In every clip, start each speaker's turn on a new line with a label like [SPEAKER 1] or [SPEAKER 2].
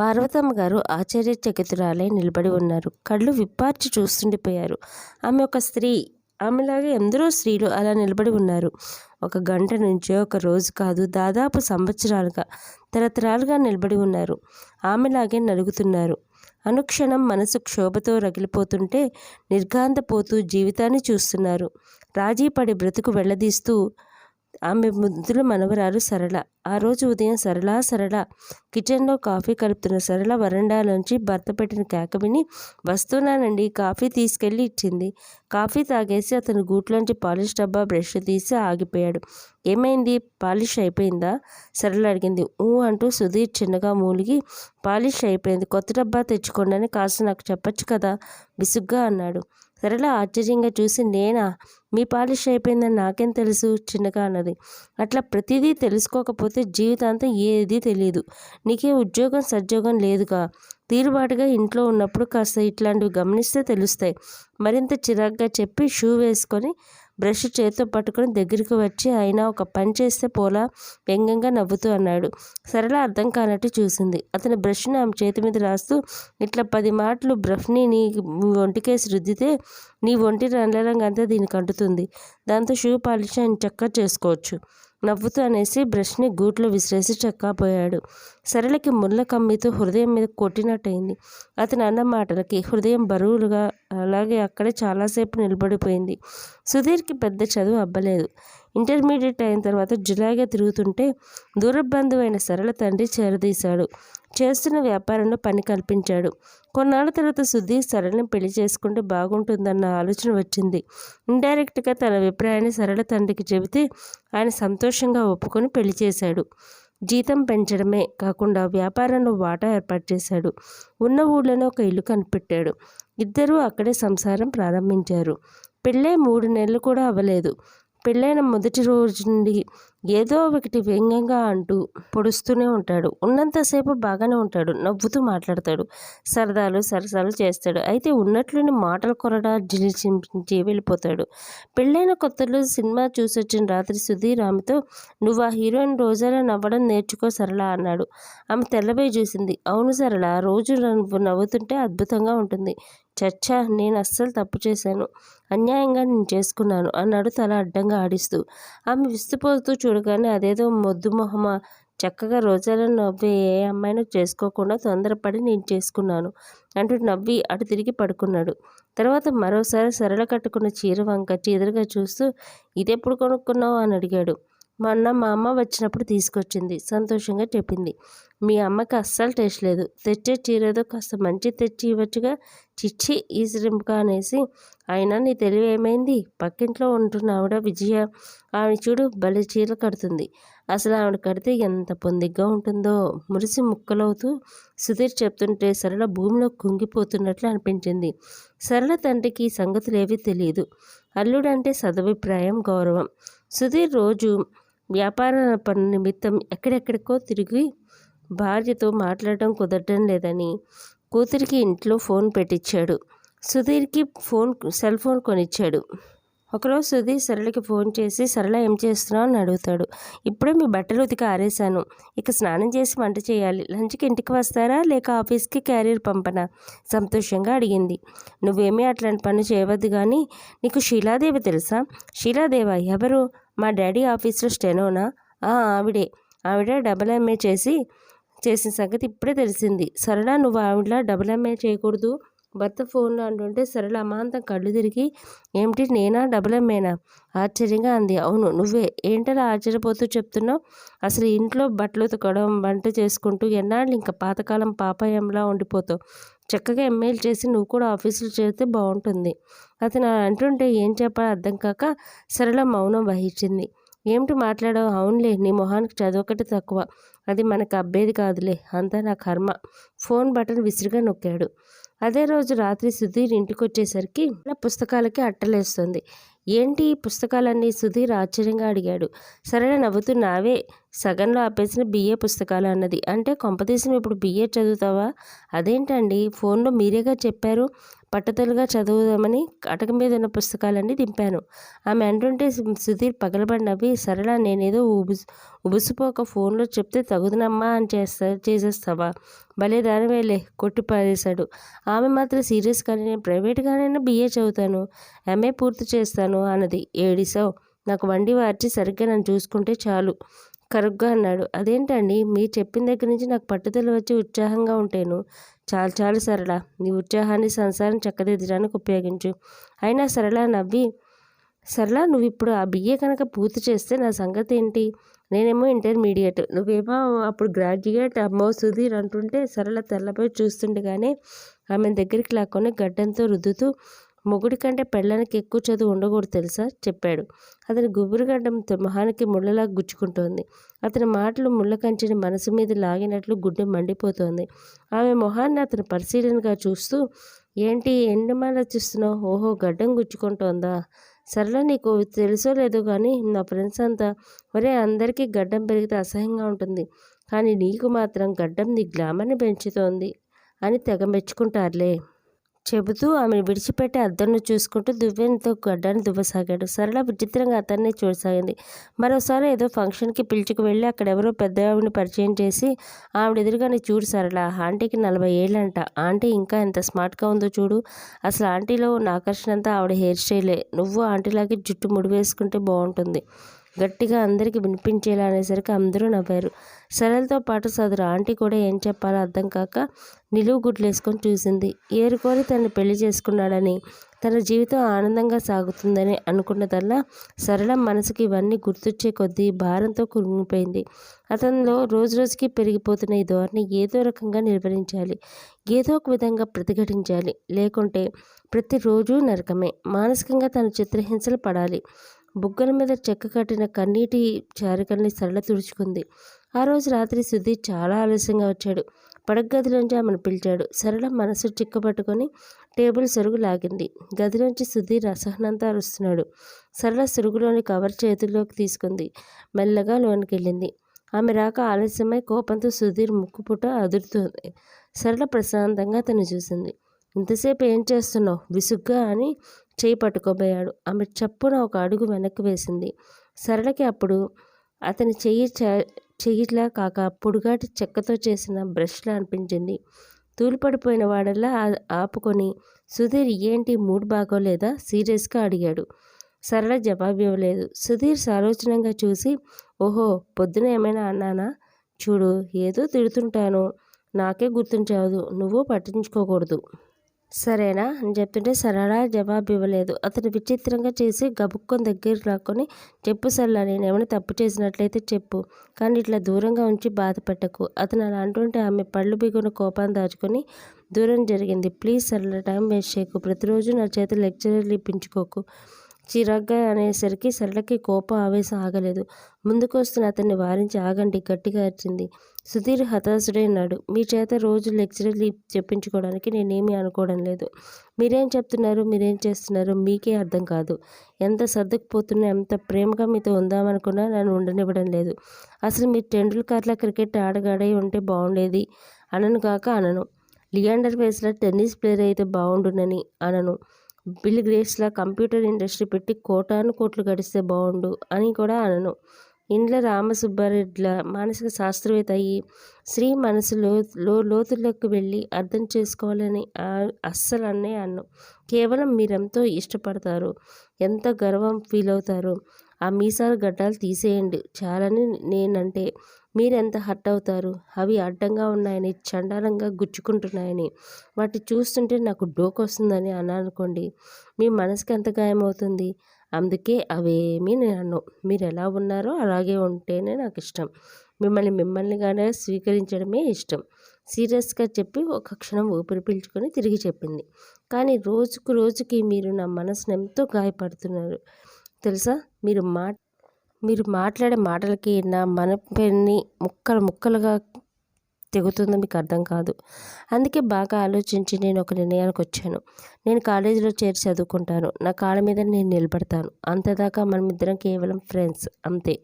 [SPEAKER 1] పార్వతమ్మ గారు ఆశ్చర్యచకితురాలై నిలబడి ఉన్నారు. కళ్ళు విప్పార్చి చూస్తుండిపోయారు. ఆమె ఒక స్త్రీ. ఆమెలాగే ఎందరో స్త్రీలు అలా నిలబడి ఉన్నారు. ఒక గంట నుంచి ఒక రోజు కాదు దాదాపు సంవత్సరాలుగా తరతరాలుగా నిలబడి ఉన్నారు. ఆమెలాగే నలుగుతున్నారు. అనుక్షణం మనసు క్షోభతో రగిలిపోతుంటే నిర్గాంతపోతూ జీవితాన్ని చూస్తున్నారు. రాజీ పడి బ్రతుకు వెళ్ళదీస్తూ ఆమె ముద్దుల మనవరాలు సరళ. ఆ రోజు ఉదయం సరళ సరళ కిచెన్లో కాఫీ కలుపుతున్న సరళ వరండాలోంచి భర్త పెట్టిన కేక విని వస్తున్నానండి కాఫీ తీసుకెళ్ళి ఇచ్చింది. కాఫీ తాగేసి అతను గూట్లోంచి పాలిష్ డబ్బా బ్రష్ తీసి ఆగిపోయాడు. ఏమైంది? పాలిష్ అయిపోయిందా? సరళ అడిగింది. ఊ అంటూ సుధీర్ చిన్నగా మూలిగి పాలిష్ అయిపోయింది. కొత్త డబ్బా తెచ్చుకోండి అని కాస్త నాకు చెప్పచ్చు కదా? విసుగ్గా అన్నాడు. సరళ ఆశ్చర్యంగా చూసి నేనా? మీ పాలిష్ అయిపోయిందని నాకేం తెలుసు? చిన్నగా అన్నది. అట్లా ప్రతిదీ తెలుసుకోకపోతే జీవితాంతం ఏది తెలియదు నీకే ఉద్యోగం సద్యోగం లేదుగా. తీరుబాటుగా ఇంట్లో ఉన్నప్పుడు కాస్త ఇట్లాంటివి గమనిస్తే తెలుస్తాయి. మరింత చిరాగ్గా చెప్పి షూ వేసుకొని బ్రష్ చేతితో పట్టుకొని దగ్గరికి వచ్చి ఆయన ఒక పని చేస్తే పోలా వ్యంగ్యంగా నవ్వుతూ అన్నాడు. సరళ అర్థం కానట్టు చూసింది. అతని బ్రష్ని ఆమె చేతి మీద రాస్తూ ఇట్లా పది మాటలు బ్రష్ని నీ ఒంటికేసి రుద్దితే నీ ఒంటి రంగరంగంతా దీనికి అంటుతుంది. దాంతో షూ పాలిష్ ఆయన చక్కగా చేసుకోవచ్చు. నవ్వుతూ అనేసి బ్రష్ని గూట్లో విసిరేసి చక్కాపోయాడు. సరళకి ముళ్ళ కమ్మితో హృదయం మీద కొట్టినట్టయింది. అతని అన్న మాటలకి హృదయం బరువులుగా అలాగే అక్కడే చాలాసేపు నిలబడిపోయింది. సుధీర్కి పెద్ద చదువు అబ్బలేదు. ఇంటర్మీడియట్ అయిన తర్వాత జులాయిగా తిరుగుతుంటే దూరబంధువైన సరళ తండ్రి చేరదీశాడు. చేస్తున్న వ్యాపారంలో పని కల్పించాడు. కొన్నాళ్ళ తర్వాత సుధీర్ సరళని పెళ్ళి చేసుకుంటే బాగుంటుందన్న ఆలోచన వచ్చింది. ఇండైరెక్ట్గా తన అభిప్రాయాన్ని సరళ తండ్రికి చెబితే ఆయన సంతోషంగా ఒప్పుకొని పెళ్ళి చేశాడు. జీతం పెంచడమే కాకుండా వ్యాపారంలో వాటా ఏర్పాటు చేశాడు. ఉన్న ఊళ్ళోనే ఒక ఇల్లు కనిపెట్టాడు. ఇద్దరూ అక్కడే సంసారం ప్రారంభించారు. పెళ్ళే మూడు నెలలు కూడా అవ్వలేదు. పెళ్ళైన మొదటి రోజు నుండి ఏదో ఒకటి వ్యంగ్యంగా అంటూ పొడుస్తూనే ఉంటాడు. ఉన్నంతసేపు బాగానే ఉంటాడు. నవ్వుతూ మాట్లాడతాడు. సరదాలు సరసాలు చేస్తాడు. అయితే ఉన్నట్లుని మాటలు కొరడా జిలిచించి వెళ్ళిపోతాడు. పెళ్ళైన కొత్తలో సినిమా చూసొచ్చిన రాత్రి సుధీర్ ఆమెతో నువ్వు ఆ హీరోయిన్ రోజాలా నవ్వడం నేర్చుకో సరళ అన్నాడు. ఆమె తెల్లబై చూసింది. అవును సరళ రోజు నువ్వు నవ్వుతుంటే అద్భుతంగా ఉంటుంది. చచ్చా నేను అస్సలు తప్పు చేశాను. అన్యాయంగా నేను చేసుకున్నాను అన్నాడు తల అడ్డంగా ఆడిస్తూ. ఆమె విస్తుపోతూ చూడగానే అదేదో మొద్దు మొహమ. చక్కగా రోజాలను నవ్వి ఏ అమ్మాయినో చేసుకోకుండా తొందరపడి నేను చేసుకున్నాను అంటూ నవ్వి అటు తిరిగి పడుకున్నాడు. తర్వాత మరోసారి సరళ కట్టుకున్న చీర వంక చీదరగా చూస్తూ ఇదెప్పుడు కొనుక్కున్నావు? అని అడిగాడు. మొన్న మా అమ్మ వచ్చినప్పుడు తీసుకొచ్చింది. సంతోషంగా చెప్పింది. మీ అమ్మకి అస్సలు టేస్ట్ లేదు. తెచ్చే చీరేదో కాస్త మంచి తెచ్చి ఇవ్వచ్చుగా. చిచ్చి ఈసిరింపుగా అనేసి. అయినా నీ తెలివి ఏమైంది? పక్కింట్లో ఉంటున్న ఆవిడ విజయ. ఆమె చూడు భలే చీర కడుతుంది. అసలు ఆవిడ కడితే ఎంత పొందిగ్గా ఉంటుందో. మురిసి ముక్కలవుతూ సుధీర్ చెప్తుంటే సరళ భూమిలో కుంగిపోతున్నట్లు అనిపించింది. సరళ తండ్రికి ఈ సంగతులు ఏవీ తెలియదు అల్లుడంటే సదభిప్రాయం గౌరవం. సుధీర్ రోజు వ్యాపార పని నిమిత్తం ఎక్కడెక్కడికో తిరిగి భార్యతో మాట్లాడటం కుదరడం లేదని కూతురికి ఇంట్లో ఫోన్ పెట్టించాడు సుధీర్కి ఫోన్ సెల్ ఫోన్ కొనిచ్చాడు. ఒకరోజు సుధీర్ సరళకి ఫోన్ చేసి సరళ ఏం చేస్తున్నావు? అని అడుగుతాడు. ఇప్పుడే మీ బట్టలు ఉతికి ఆరేశాను. ఇక స్నానం చేసి వంట చేయాలి. లంచ్కి ఇంటికి వస్తారా? లేక ఆఫీస్కి క్యారియర్ పంపనా? సంతోషంగా అడిగింది. నువ్వేమీ అట్లాంటి పని చేయవద్దు కానీ నీకు శీలాదేవి తెలుసా? శీలాదేవ ఎవరు? మా డాడీ ఆఫీస్లో స్టెనోనా? ఆవిడే. ఆవిడ డబల్ ఎంఏ చేసి చేసిన సంగతి ఇప్పుడే తెలిసింది. సరళ నువ్వు ఆవిడలా డబుల్ ఎంఏ చేయకూడదు. భర్త ఫోన్లో అంటుంటే సరళ అమాంతం కళ్ళు తిరిగి ఏమిటి నేనా? డబుల్ ఎంఏనా? ఆశ్చర్యంగా అంది. అవును నువ్వే. ఏంటలా ఆశ్చర్యపోతూ చెప్తున్నావు? అసలు ఇంట్లో బట్టలు ఉతకడం వంట చేసుకుంటూ ఎన్నాళ్ళు ఇంకా పాతకాలం పాపాయంలా ఉండిపోతావు? చక్కగా ఎంఏలు చేసి నువ్వు కూడా ఆఫీసులో చేరితే బాగుంటుంది. అతను అంటుంటే ఏం చెప్పాలో అర్థం కాక సరళ మౌనం వహించింది. ఏమిటి మాట్లాడావు? అవునులే నీ మొహానికి చదవకటి తక్కువ. అది మనకు అబ్బేది కాదులే అంతా నా కర్మ. ఫోన్ బటన్ విసిరిగా నొక్కాడు. అదే రోజు రాత్రి సుధీర్ ఇంటికి వచ్చేసరికి పుస్తకాలకి అట్టలేస్తుంది. ఏంటి పుస్తకాలన్నీ? సుధీర్ ఆశ్చర్యంగా అడిగాడు. సరే నవ్వుతూ నావే సగంలో ఆపేసిన బిఏ పుస్తకాలు అన్నది. అంటే కొంపతీసిన ఇప్పుడు బిఏ చదువుతావా? అదేంటండి? ఫోన్లో మీరేగా చెప్పారు పట్టుదలగా చదువుదామని అటక మీద ఉన్న పుస్తకాలన్నీ దింపాను. ఆమె అంటుంటే సుధీర్ పగలబడినవి సరళ నేనేదో ఉబుసు ఉబుసుపోక ఫోన్లో చెప్తే తగుదనమ్మా అని చేస్తా చేసేస్తావా? భలే దానివేలే కొట్టి పారేశాడు. ఆమె మాత్రం సీరియస్గానే నేను ప్రైవేట్గానైనా బిఏ చదువుతాను. ఎంఏ పూర్తి చేస్తాను అన్నది. ఏడిసావు నాకు వండి వార్చి సరిగ్గా నన్ను చూసుకుంటే చాలు. కరుగ్గా అన్నాడు. అదేంటండి? మీరు చెప్పిన దగ్గర నుంచి నాకు పట్టుదల వచ్చి ఉత్సాహంగా ఉంటాను చాలు చాలు సరళ. నీ ఉత్సాహాన్ని సంసారం చక్కదిద్దడానికి ఉపయోగించు. అయినా సరళ నవ్వి సరళ నువ్వు ఇప్పుడు ఆ బిఏ కనుక పూర్తి చేస్తే నా సంగతి ఏంటి? నేనేమో ఇంటర్మీడియట్. నువ్వేమో అప్పుడు గ్రాడ్యుయేట్ అమ్మో సుధీర్ అంటుంటే సరళ తెల్లపై చూస్తుండగానే ఆమె దగ్గరికి లాక్కొని గడ్డంతో రుద్దుతూ మొగుడి కంటే పెళ్ళానికి ఎక్కువ చదువు ఉండకూడదు తెలుసా? చెప్పాడు. అతని గుబురుగడ్డంతో మొహానికి ముళ్ళలా గుచ్చుకుంటోంది. అతని మాటలు ముళ్ళ కంచిని మనసు మీద లాగినట్లు గుడ్డె మండిపోతోంది. ఆమె మొహాన్ని అతను పరిశీలనగా చూస్తూ ఏంటి ఎండమాలోచిస్తున్నావు ఓహో గడ్డం గుచ్చుకుంటోందా? సరళ నీకు తెలుసో లేదో కానీ నా ఫ్రెండ్స్ అంతా ఒరే అందరికీ గడ్డం పెరిగితే అసహ్యంగా ఉంటుంది. కానీ నీకు మాత్రం గడ్డం నీ గ్లామర్ని పెంచుతోంది అని తెగ మెచ్చుకుంటారులే. చెబుతూ ఆమెను విడిచిపెట్టి అద్దంను చూసుకుంటూ దువ్వెనతో గడ్డాన్ని దువ్వసాగాడు. సరళ విచిత్రంగా అతన్ని చూడసాగింది. మరోసారి ఏదో ఫంక్షన్కి పిలుచుకు వెళ్ళి అక్కడ ఎవరో పెద్ద ఆవిడని పరిచయం చేసి ఆవిడ ఎదురుగానే చూడు సరళ ఆంటీకి నలభై ఏళ్ళంట. ఆంటీ ఇంకా ఎంత స్మార్ట్గా ఉందో చూడు. అసలు ఆంటీలో ఉన్న ఆకర్షణ అంతా ఆవిడ హెయిర్ స్టైలే. నువ్వు ఆంటీలాగే జుట్టు ముడి వేసుకుంటే బాగుంటుంది. గట్టిగా అందరికీ వినిపించేలా అనేసరికి అందరూ నవ్వారు. సరళతో పాటు సదరు ఆంటీ కూడా ఏం చెప్పాలో అర్థం కాక నిలువు గుడ్లేసుకొని చూసింది. ఏరుకొని తను పెళ్ళి చేసుకున్నాడని తన జీవితం ఆనందంగా సాగుతుందని అనుకున్నదల్లా సరళ మనసుకి ఇవన్నీ గుర్తొచ్చే కొద్దీ భారంతో కురిగిపోయింది అతనిలో రోజు రోజుకి పెరిగిపోతున్న ఈ ధోరణి ఏదో రకంగా నిర్వహించాలి ఏదో ఒక విధంగా ప్రతిఘటించాలి. లేకుంటే ప్రతిరోజు నరకమే. మానసికంగా తను చిత్రహింసలు పడాలి. బుగ్గల మీద చెక్క కట్టిన కన్నీటి చారికల్ని సరళ తుడుచుకుంది. ఆ రోజు రాత్రి సుధీర్ చాలా ఆలస్యంగా వచ్చాడు. పడగదిలోంచి ఆమెను పిలిచాడు. సరళ మనసు చిక్కబట్టుకొని టేబుల్ సరుగు లాగింది. గదిలోంచి సుధీర్ అసహనంతా అరుస్తున్నాడు. సరళ సరుగులోని కవర్ చేతుల్లోకి తీసుకుంది. మెల్లగా లోనికి వెళ్ళింది ఆమె రాక ఆలస్యమై కోపంతో సుధీర్ ముక్కుపుట అదురుతుంది. సరళ ప్రశాంతంగా తను చూసింది. ఇంతసేపు ఏం చేస్తున్నావు? విసుగ్గా? అని చేయి పట్టుకోబోయాడు. ఆమె చప్పున ఒక అడుగు వెనక్కి వేసింది. సరళకి అప్పుడు అతని చెయ్యి చెయ్యిలా కాక పొడుగాటి చెక్కతో చేసిన బ్రష్లా అనిపించింది. తూలిపడిపోయిన వాడల్లా ఆపుకొని సుధీర్ ఏంటి మూడ్ బాగోలేదా? సీరియస్గా అడిగాడు. సరళ జవాబు ఇవ్వలేదు సుధీర్ సాలోచనంగా చూసి ఓహో పొద్దున ఏమైనా అన్నానా? చూడు ఏదో తిడుతుంటాను. నాకే గుర్తుంచావు నువ్వు పట్టించుకోకూడదు. సరేనా? అని చెప్తుంటే సరళ జవాబు ఇవ్వలేదు అతను విచిత్రంగా చేసి గబుక్కొని దగ్గర రాకొని చెప్పు సరళ నేను ఏమైనా తప్పు చేసినట్లయితే చెప్పు కానీ ఇట్లా దూరంగా ఉంచి బాధపెట్టకు. అతను అలా అంటుంటే ఆమె పళ్ళు బిగున కోపాన్ని దాచుకొని దూరం జరిగింది. ప్లీజ్ సరళ టైం వేస్ట్ చేయకు. ప్రతిరోజు నా చేత లెక్చరర్లు ఇప్పించుకోకు చిరాగ్గా అనేసరికి సరళకి కోపం ఆవేశం ఆగలేదు. ముందుకు వస్తున్న అతన్ని వారించి ఆగండి గట్టిగా అరిచింది. సుధీర్ హతాశుడైనాడు మీ చేత రోజు లెక్చరర్లు చెప్పించుకోవడానికి నేనేమీ అనుకోవడం లేదు. మీరేం చెప్తున్నారు మీరేం చేస్తున్నారు మీకే అర్థం కాదు. ఎంత సర్దుకుపోతున్నా ఎంత ప్రేమగా మీతో ఉందామనుకున్నా నన్ను ఉండనివ్వడం లేదు. అసలు మీరు టెండూల్కర్లా క్రికెట్ ఆడగాడై ఉంటే బాగుండేది అనను కాక అనను. లియాండర్ వేస్లో టెన్నిస్ ప్లేయర్ అయితే బాగుండునని అనను. బిల్ గ్రేట్స్లా కంప్యూటర్ ఇండస్ట్రీ పెట్టి కోటాను కోట్లు గడిస్తే బాగుండు అని కూడా అనను. ఇండ్ల రామసుబ్బారెడ్ల మానసిక శాస్త్రవేత్త అయ్యి స్త్రీ మనసులో లో లోతులకు వెళ్ళి అర్థం చేసుకోవాలని అస్సలు అన్నే అన్ను. కేవలం మీరెంతో ఇష్టపడతారు. ఎంత గర్వం ఫీల్ అవుతారో ఆ మీసాలు గడ్డాలు తీసేయండి. చాలని నేనంటే మీరెంత హర్ట్ అవుతారు? అవి అడ్డంగా ఉన్నాయని చండాలంగా గుచ్చుకుంటున్నాయని. వాటి చూస్తుంటే నాకు డోకొస్తుందని అని అనుకోండి మీ మనసుకి ఎంత గాయమవుతుంది? అందుకే అవేమీ నేను మీరు ఎలా ఉన్నారో అలాగే ఉంటేనే నాకు ఇష్టం మిమ్మల్ని మిమ్మల్నిగానే స్వీకరించడమే ఇష్టం. సీరియస్గా చెప్పి ఒక క్షణం ఊపిరి పీల్చుకొని తిరిగి చెప్పింది. కానీ రోజుకు రోజుకి మీరు నా మనసును ఎంతో గాయపడుతున్నారు. తెలుసా? మీరు మా మీరు మాట్లాడే మాటలకి నా మనపెన్ని ముక్కలు ముక్కలుగా తెగుతుందో మీకు అర్థం కాదు. అందుకే బాగా ఆలోచించి నేను ఒక నిర్ణయానికి వచ్చాను. నేను కాలేజీలో చేరి చదువుకుంటాను. నా కాళ్ళ మీద నేను నిలబడతాను. అంతదాకా మనమిద్దరం కేవలం ఫ్రెండ్స్ అంతే.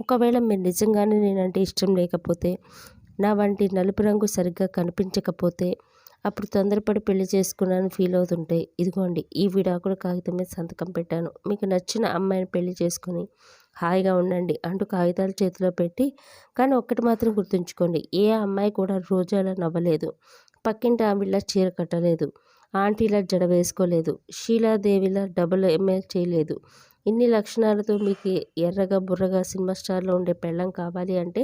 [SPEAKER 1] ఒకవేళ మీరు నిజంగానే నేనంటే ఇష్టం లేకపోతే నా వంటి నలుపు రంగు సరిగ్గా కనిపించకపోతే అప్పుడు తొందరపడి పెళ్ళి చేసుకున్నాను ఫీల్ అవుతుంటే ఇదిగోండి ఈ విడాకుల కాగితం మీద సంతకం పెట్టాను. మీకు నచ్చిన అమ్మాయిని పెళ్ళి చేసుకుని హాయిగా ఉండండి అంటూ కాగితాలు చేతిలో పెట్టి కానీ ఒక్కటి మాత్రం గుర్తుంచుకోండి ఏ అమ్మాయి కూడా రోజు అలా నవ్వలేదు. పక్కింటి ఆవిడ చీర కట్టలేదు. ఆంటీలా జడ వేసుకోలేదు. షీలాదేవిలా డబుల్ ఎంఏ చేయలేదు. ఇన్ని లక్షణాలతో మీకు ఎర్రగా బుర్రగా సినిమా స్టార్లో ఉండే పెళ్ళం కావాలి అంటే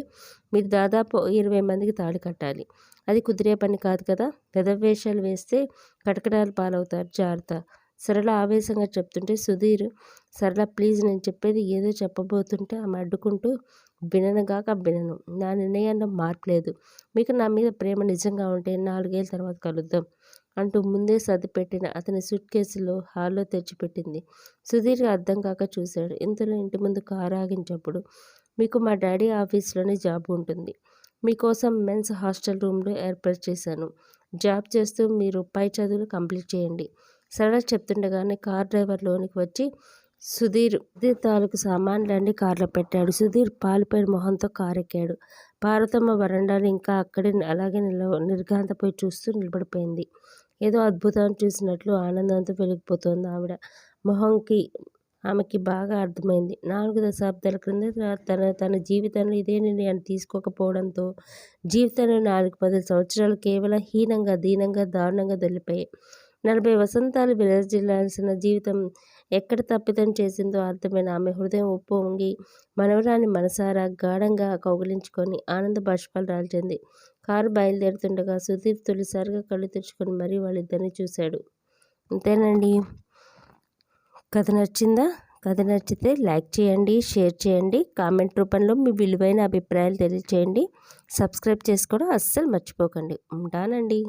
[SPEAKER 1] మీరు దాదాపు ఇరవై మందికి తాళి కట్టాలి. అది కుదిరే పని కాదు కదా? పెదవేషాలు వేస్తే కటకడాలు పాలవుతారు జాగ్రత్త. సరళ ఆవేశంగా చెప్తుంటే సుధీర్ సరళ ప్లీజ్ నేను చెప్పేది ఏదో చెప్పబోతుంటే ఆమె అడ్డుకుంటూ విననుగాక వినను. నా నిర్ణయాల్లో మార్పు లేదు. మీకు నా మీద ప్రేమ నిజంగా ఉంటే నాలుగేళ్ళ తర్వాత కలుద్దాం అంటూ ముందే సర్దిపెట్టిన అతని సూట్ కేసులో హాల్లో తెచ్చిపెట్టింది సుధీర్ అర్థం కాక చూశాడు. ఇంతలో ఇంటి ముందు కారు ఆగించప్పుడు మీకు మా డాడీ ఆఫీస్లోనే జాబ్ ఉంటుంది. మీకోసం మెన్స్ హాస్టల్ రూమ్లో ఏర్పాటు చేశాను. జాబ్ చేస్తూ మీరు పై చదువులు కంప్లీట్ చేయండి. సరళ చెప్తుండగానే కార్ డ్రైవర్ లోనికి వచ్చి సుధీర్ సుధీర్ తాలూకు సామాన్లన్నీ కారులో పెట్టాడు. సుధీర్ పాలిపోయిన మొహంతో కారెక్కాడు. పార్వతమ్మ వరండాలు ఇంకా అక్కడే అలాగే నిల నిర్ఘాంతపోయి చూస్తూ నిలబడిపోయింది. ఏదో అద్భుతాన్ని చూసినట్లు ఆనందంతో వెలిగిపోతోంది ఆవిడ. మొహంకి ఆమెకి బాగా అర్థమైంది. నాలుగు దశాబ్దాల క్రింద తన తన జీవితంలో ఇదే నిర్ణయాన్ని తీసుకోకపోవడంతో జీవితంలో నాలుగు పది సంవత్సరాలు కేవలం హీనంగా దీనంగా దారుణంగా దొల్లిపోయాయి నలభై వసంతాలు విరజిల్లాల్సిన జీవితం ఎక్కడ తప్పిదం చేసిందో అర్థమైన ఆమె హృదయం ఉప్పొంగి మనవరాన్ని మనసారా గాఢంగా కౌగిలించుకొని ఆనంద బాష్పాలు రాల్చింది. కారు బయలుదేరుతుండగా సుధీర్ తొలిసారిగా కళ్ళు తెరుచుకొని మరీ వాళ్ళిద్దరిని చూశాడు. అంతేనండి. కథ నచ్చిందా? కథ నచ్చితే లైక్ చేయండి షేర్ చేయండి కామెంట్ రూపంలో మీ విలువైన అభిప్రాయాలు తెలియచేయండి. సబ్స్క్రైబ్ చేసుకోవడం అస్సలు మర్చిపోకండి. ఉంటానండి.